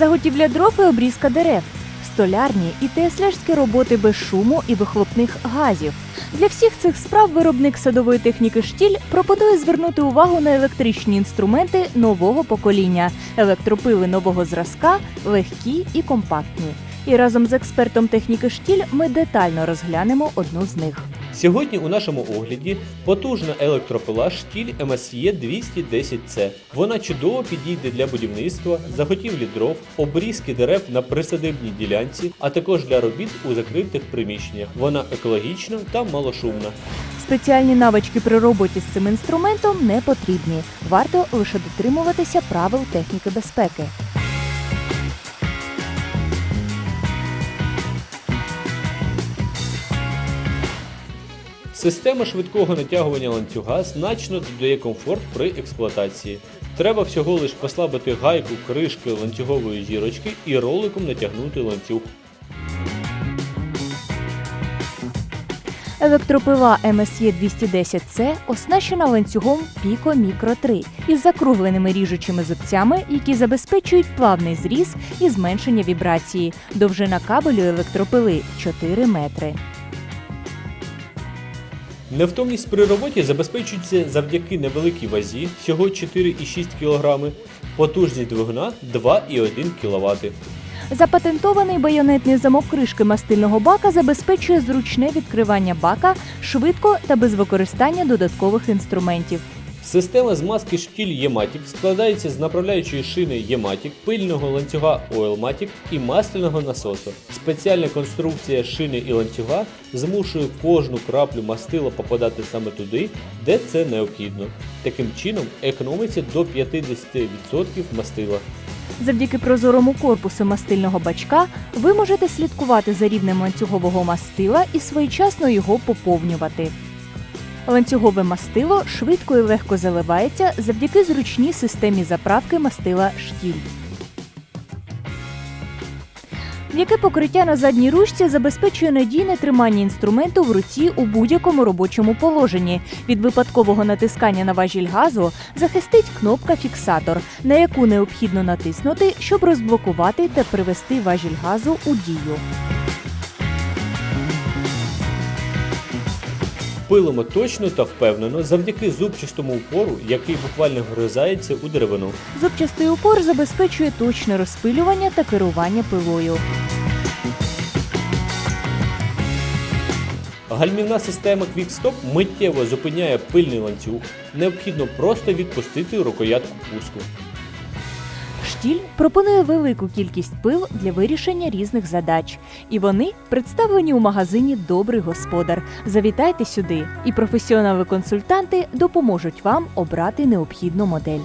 заготівля дров і обрізка дерев, столярні і теслярські роботи без шуму і вихлопних газів. Для всіх цих справ виробник садової техніки штіль пропонує звернути увагу на електричні інструменти нового покоління, електропили нового зразка, легкі і компактні. І разом з експертом техніки штіль ми детально розглянемо одну з них. Сьогодні у нашому огляді потужна електропила штіль MSE 210C. Вона чудово підійде для будівництва, заготівлі дров, обрізки дерев на присадибній ділянці, а також для робіт у закритих приміщеннях. Вона екологічна та малошумна. Спеціальні навички при роботі з цим інструментом не потрібні. Варто лише дотримуватися правил техніки безпеки. Система швидкого натягування ланцюга значно додає комфорт при експлуатації. Треба всього лиш послабити гайку кришки ланцюгової зірочки і роликом натягнути ланцюг. Електропила MSE 210C оснащена ланцюгом Pico Micro 3 із закругленими ріжучими зубцями, які забезпечують плавний зріз і зменшення вібрації. Довжина кабелю електропили 4 метри. Невтомність при роботі забезпечується завдяки невеликій вазі, всього 4,6 кг, потужність двигуна 2,1 кВт. Запатентований байонетний замок кришки мастильного бака забезпечує зручне відкривання бака швидко та без використання додаткових інструментів. Система змазки штіль Єматік складається з направляючої шини Єматік, пильного ланцюга Oilmatic і масляного насосу. Спеціальна конструкція шини і ланцюга змушує кожну краплю мастила попадати саме туди, де це необхідно. Таким чином економиться до 50% мастила. Завдяки прозорому корпусу мастильного бачка ви можете слідкувати за рівнем ланцюгового мастила і своєчасно його поповнювати. Ланцюгове мастило швидко і легко заливається завдяки зручній системі заправки мастила штіль. М'яке покриття на задній ручці забезпечує надійне тримання інструменту в руці у будь-якому робочому положенні. Від випадкового натискання на важіль газу захистить кнопка фіксатор, на яку необхідно натиснути, щоб розблокувати та привести важіль газу у дію. Пилимо точно та впевнено завдяки зубчастому упору, який буквально вгризається у деревину. Зубчастий упор забезпечує точне розпилювання та керування пилою. Гальмівна система QuickStop миттєво зупиняє пильний ланцюг. Необхідно просто відпустити рукоятку пуску. Штіль пропонує велику кількість пил для вирішення різних задач, і вони представлені у магазині Добрий господар. Завітайте сюди, і професіонали-консультанти допоможуть вам обрати необхідну модель.